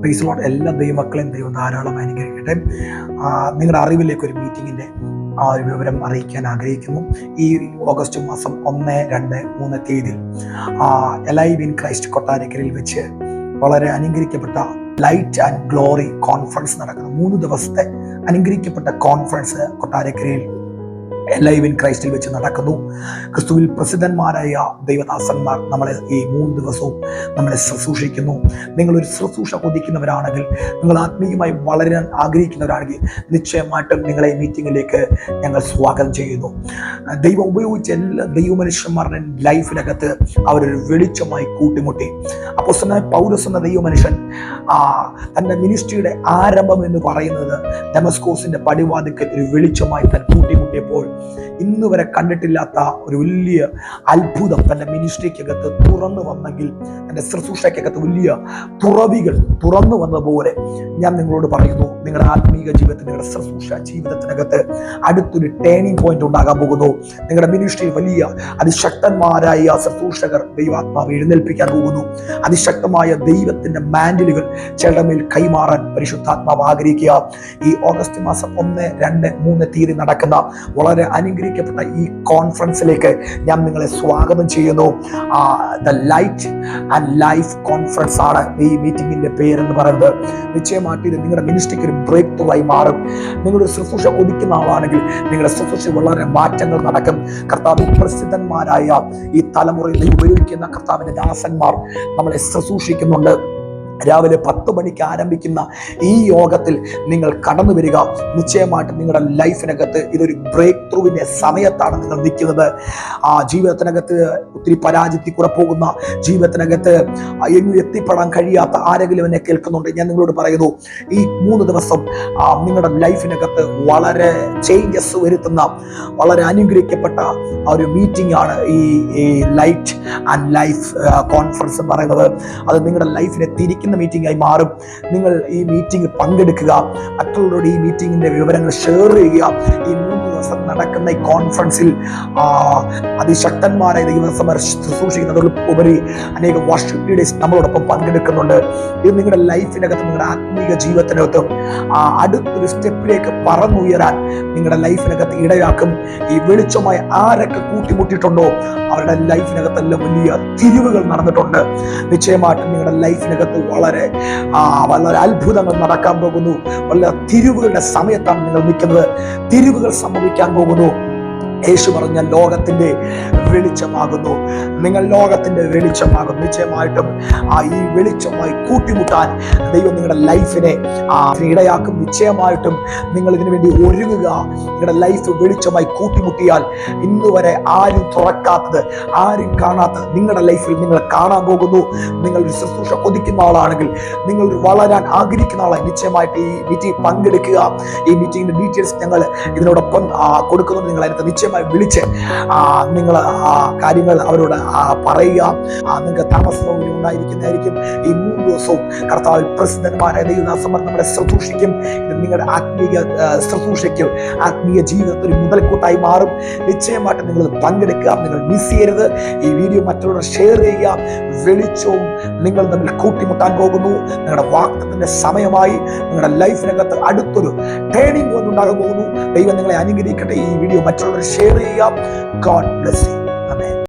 പ്രൈസിലോട്ട് എല്ലാ ദൈവമക്കളെയും ദൈവം ധാരാളം അനുഗ്രഹിക്കട്ടെ. നിങ്ങളുടെ അറിവിലേക്ക് ഒരു മീറ്റിങ്ങിന്റെ ആ ഒരു വിവരം അറിയിക്കാൻ ആഗ്രഹിക്കുന്നു. ഈ ഓഗസ്റ്റ് മാസം ഒന്ന് രണ്ട് മൂന്ന് തീയതിയിൽ എലൈവ് ഇൻ ക്രൈസ്റ്റ് കൊട്ടാരക്കരയിൽ വെച്ച് വളരെ അനുഗ്രഹിക്കപ്പെട്ട ലൈറ്റ് ആൻഡ് ഗ്ലോറി കോൺഫറൻസ് നടക്കുന്നു. മൂന്ന് ദിവസത്തെ അനുഗ്രഹിക്കപ്പെട്ട കോൺഫറൻസ് കൊട്ടാരക്കരയിൽ ലൈവ് ഇൻ ക്രൈസ്റ്റിൽ വെച്ച് നടക്കുന്നു. ക്രിസ്തുവിൽ പ്രസിദ്ധന്മാരായ ദൈവദാസന്മാർ നമ്മളെ ഈ മൂന്ന് ദിവസവും നമ്മളെ ശുശ്രൂഷിക്കുന്നു. നിങ്ങളൊരു ശുശ്രൂഷ കൊതിക്കുന്നവരാണെങ്കിൽ നിങ്ങൾ ആത്മീയമായി വളരാൻ ആഗ്രഹിക്കുന്നവരാണെങ്കിൽ നിശ്ചയമായിട്ടും നിങ്ങളെ മീറ്റിങ്ങിലേക്ക് ഞങ്ങൾ സ്വാഗതം ചെയ്യുന്നു. ദൈവം ഉപയോഗിച്ച എല്ലാ ദൈവമനുഷ്യന്മാരുടെ ലൈഫിനകത്ത് അവരൊരു വെളിച്ചമായി കൂട്ടിമുട്ടി. അപ്പോൾ പൗരസ് എന്ന ദൈവമനുഷ്യൻ ആ, തന്റെ മിനിസ്ട്രിയുടെ ആരംഭം എന്ന് പറയുന്നത് ഡെമസ്കോസിന്റെ പടിവാതിക്കൽ ഒരു വെളിച്ചമായി താൻ കൂട്ടിമുട്ടിയപ്പോൾ ഇന്ന് വരെ കണ്ടിട്ടില്ലാത്ത ഒരു വലിയ അത്ഭുതം തന്റെ മിനിസ്ട്രിക്കകത്ത് തുറന്നു വന്നെങ്കിൽ തന്റെ ശുശ്രൂഷയ്ക്കകത്ത് വലിയ തുറവികൾ തുറന്നു വന്നതുപോലെ ഞാൻ നിങ്ങളോട് പറയുന്നു നിങ്ങളുടെ ആത്മീക ജീവിതത്തിൽ നിങ്ങളുടെ ശുശ്രൂഷ ജീവിതത്തിനകത്ത് അടുത്തൊരു ടേണിംഗ് പോയിന്റ് ഉണ്ടാകാൻ പോകുന്നു. നിങ്ങളുടെ മിനിസ്ട്രി വലിയ അതിശക്തന്മാരായ ശുശ്രൂഷകർ ദൈവാത്മാവ് എഴുന്നേൽപ്പിക്കാൻ പോകുന്നു. അതിശക്തമായ ദൈവത്തിന്റെ മാൻഡിലുകൾ ചിലരുടെ മേൽ കൈമാറാൻ പരിശുദ്ധാത്മാവ് ആഗ്രഹിക്കുക. ഈ ഓഗസ്റ്റ് മാസം ഒന്ന് രണ്ട് മൂന്ന് തീയതി നടക്കുന്ന വളരെ അനുഗ്രഹിക്കപ്പെട്ട ഈ കോൺഫറൻസിലേക്ക് ഞാൻ നിങ്ങളെ സ്വാഗതം ചെയ്യുന്നു. The light and life conference ആണ് ഈ മീറ്റിംഗിന്റെ പേരെന്ന് പറയുന്നത്. നിശ്ചയമായിട്ട് ഇത് നിങ്ങളുടെ മിനിസ്ട്രിക്ക് ഒരു ബ്രേക്ക് ത്രൂ ആയി മാറും. നിങ്ങളുടെ ശുശ്രൂഷ കൊതിക്കുന്ന ആളാണെങ്കിൽ നിങ്ങളുടെ ശുശ്രൂഷ വളരെ മാറ്റങ്ങൾ നടക്കും. കർത്താവ് പ്രസിദ്ധന്മാരായ ഈ തലമുറയിൽ ഉപയോഗിക്കുന്ന കർത്താവിന്റെ ദാസന്മാർ നമ്മളെ ശുശ്രൂഷിക്കുന്നുണ്ട്. രാവിലെ പത്ത് മണിക്ക് ആരംഭിക്കുന്ന ഈ യോഗത്തിൽ നിങ്ങൾ കടന്നു വരിക. നിശ്ചയമായിട്ട് നിങ്ങളുടെ ലൈഫിനകത്ത് ഇതൊരു ബ്രേക്ക് ത്രൂവിന്റെ സമയത്താണ് നിങ്ങൾ നിൽക്കുന്നത്. ആ ജീവിതത്തിനകത്ത് ഒത്തിരി പരാജയത്തിൽ കൂടെ പോകുന്ന ജീവിതത്തിനകത്ത് എങ്ങും എത്തിപ്പെടാൻ കഴിയാത്ത ആരെങ്കിലും എന്നെ കേൾക്കുന്നുണ്ട്. ഞാൻ നിങ്ങളോട് പറയുന്നു ഈ മൂന്ന് ദിവസം നിങ്ങളുടെ ലൈഫിനകത്ത് വളരെ ചേഞ്ചസ് വരുത്തുന്ന വളരെ അനുഗ്രഹിക്കപ്പെട്ട ഒരു മീറ്റിംഗ് ആണ് ഈ ലൈറ്റ് ആൻഡ് ലൈഫ് കോൺഫറൻസ് പറയുന്നത്. അത് നിങ്ങളുടെ ലൈഫിനെ തിരിക്കുന്ന മീറ്റിംഗ് ആയി മാറും. നിങ്ങൾ ഈ മീറ്റിംഗിൽ പങ്കെടുക്കുക. മറ്റുള്ളവരോട് ഈ മീറ്റിംഗിന്റെ വിവരങ്ങൾ ഷെയർ ചെയ്യുക. ഈ മൂന്ന് ദിവസം നടക്കുന്ന ഈ കോൺഫറൻസിൽ അതിശക്തന്മാരായ ദൈവസമർ ശുശ്രൂഷിക്കുന്നതിൽ ഉപരി അനേക വർഷിപ്പ് ലീഡേഴ്സ് നമ്മളോടൊപ്പം പങ്കെടുക്കുന്നുണ്ട്. ഇത് നിങ്ങളുടെ ലൈഫിനകത്ത് നിങ്ങളുടെ ആത്മീക ജീവിതത്തിനകത്തും ആ, അടുത്തൊരു സ്റ്റെപ്പിലേക്ക് പറന്നുയരാൻ നിങ്ങളുടെ ലൈഫിനകത്ത് ഇടയാക്കും. ഈ വെളിച്ചമായി ആരൊക്കെ കൂട്ടിമുട്ടിയിട്ടുണ്ടോ അവരുടെ ലൈഫിനകത്തെല്ലാം വലിയ തിരിവുകൾ നടന്നിട്ടുണ്ട്. നിശ്ചയമായിട്ടും നിങ്ങളുടെ ലൈഫിനകത്ത് വളരെ വളരെ അത്ഭുതങ്ങൾ നടക്കാൻ പോകുന്നു. വളരെ തിരിവുകളുടെ സമയത്താണ് നിങ്ങൾ നിൽക്കുന്നത്. തിരിവുകൾ സംഭവിക്കാൻ പോകുന്നു യേശു പറഞ്ഞ ലോകത്തിന്റെ വെളിച്ചമാകുന്നു. നിങ്ങൾ ലോകത്തിന്റെ വെളിച്ചമാകും നിശ്ചയമായിട്ടും ആ ഈ വെളിച്ചമായി കൂട്ടിമുട്ടാൻ ദൈവം നിങ്ങളുടെ ലൈഫിനെ ആ ഇടയാക്കും. നിശ്ചയമായിട്ടും നിങ്ങൾ ഇതിനു വേണ്ടി ഒരുങ്ങുക. നിങ്ങളുടെ ലൈഫ് വെളിച്ചമായി കൂട്ടിമുട്ടിയാൽ ഇന്ന് വരെ ആരും തുറക്കാത്തത് ആരും കാണാത്തത് നിങ്ങളുടെ ലൈഫിൽ നിങ്ങൾ കാണാൻ പോകുന്നു. നിങ്ങൾ ഒരു ശുശ്രൂഷ കൊതിക്കുന്ന ആളാണെങ്കിൽ നിങ്ങൾ വളരാൻ ആഗ്രഹിക്കുന്ന ആളെ നിശ്ചയമായിട്ട് ഈ മീറ്റിംഗ് പങ്കെടുക്കുക. ഈ മീറ്റിംഗിന്റെ ഡീറ്റെയിൽസ് ഞങ്ങൾ ഇതിനോടൊപ്പം കൊടുക്കുന്നു കൊടുക്കുന്നുണ്ട്. നിങ്ങൾ അതിനകത്ത് നിശ്ചയമായി വിളിച്ച് നിങ്ങൾ ആ കാര്യങ്ങൾ അവരോട് പറയുക. നിങ്ങൾക്ക് താമസ ഉണ്ടായിരിക്കുന്നതായിരിക്കും. ഈ മൂന്ന് ദിവസവും കർത്താവിൽ പ്രസിദ്ധന്മാരായ ദൈവദാസന്മാർ നമ്മളെ ശുശ്രൂഷിക്കും. ഇത് നിങ്ങളുടെ ആത്മീയ ആ, ആത്മീയ ജീവിതത്തിൽ മുതൽക്കൂട്ടായി മാറും. നിശ്ചയമായിട്ട് നിങ്ങൾ പങ്കെടുക്കുക. നിങ്ങൾ മിസ് ചെയ്യരുത്. ഈ വീഡിയോ മറ്റുള്ളവരെ ഷെയർ ചെയ്യുക. വെളിച്ചവും നിങ്ങൾ തമ്മിൽ കൂട്ടിമുട്ടാൻ പോകുന്നു. നിങ്ങളുടെ വാക്തത്തിന്റെ സമയമായി നിങ്ങളുടെ ലൈഫിനകത്ത് അടുത്തൊരു ട്രേണിംഗ് പോയിന്റ് ഉണ്ടാകാൻ പോകുന്നു. ദൈവം നിങ്ങളെ അനുഗ്രഹിക്കട്ടെ. ഈ വീഡിയോ മറ്റുള്ളവർ share area. God bless you. Amen.